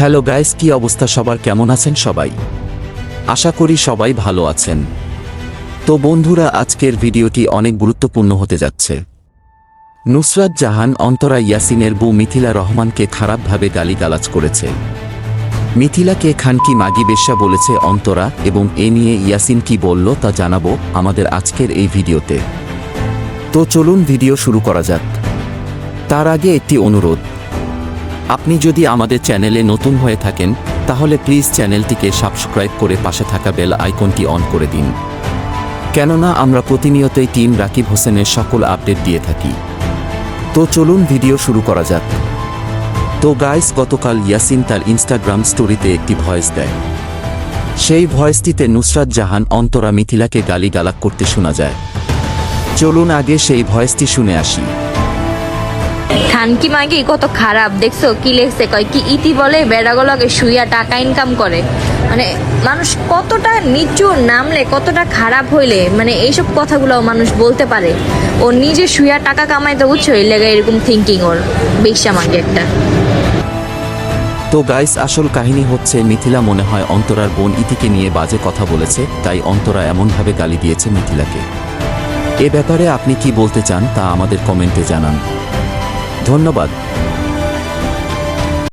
Hello guys, কি অবস্থা? সবার কেমন আছেন সবাই? আশা করি সবাই ভালো আছেন। তো বন্ধুরা, আজকের ভিডিওটি অনেক গুরুত্বপূর্ণ হতে যাচ্ছে। নুসরাত জাহান অন্তরা ইয়াসিনের বউ মিথিলা রহমানকে খারাপভাবে গালিগালাজ করেছে। মিথিলাকে খানকি মাগি বেশ্যা বলেছে অন্তরা এবং এ নিয়ে ইয়াসিন কি বলল তা জানাব আমাদের আজকের এই ভিডিওতে। তো চলুন ভিডিও শুরু করা যাক। তার আগে একটি অনুরোধ। আপনি যদি আমাদের চ্যানেলে নতুন হয়ে থাকেন, তাহলে প্লিজ চ্যানেলটিকে সাবস্ক্রাইব করে পাশে থাকা বেল আইকনটি অন করে দিন। কেননা আমরা প্রতিনিয়তই টিম রাকিব হোসেনের সকল আপডেট দিয়ে থাকি। তো চলুন ভিডিও শুরু করা যাক। তো গাইস গতকাল ইয়াসিন তার ইনস্টাগ্রাম স্টোরিতে একটি ভয়েস দেয়। সেই ভয়েসটিতে নুসরাত জাহান অন্তরা মিথিলাকে গালিগালাক করতে শোনা যায়। চলুন আগে সেই ভয়েসটি শুনে আসি। খানকি মাগি কত খারাপ? দেখছ কি লেখছে? কয়, কি ইতি বলে? বেড়াগুলোকে শুইয়া টাকা ইনকাম করে। মানে মানুষ কতটা নিচু নামলে, কতটা খারাপ হইলে মানে এইসব কথাগুলো মানুষ বলতে পারে। ও নিজে শুইয়া টাকা কামাইতে, বুঝছ? এই লেগে এরকম থিঙ্কিং ওর বেশ্যা মাগি একটা। তো গাইস আসল কাহিনী হচ্ছে, মিথিলা মনে হয় অন্তরার বোন ইতিকে নিয়ে বাজে কথা বলেছে, তাই অন্তরা এমনভাবে গালি দিয়েছে মিথিলাকে। এ ব্যাপারে আপনি কি বলতে চান, তা আমাদের কমেন্টে জানান। ধন্যবাদ।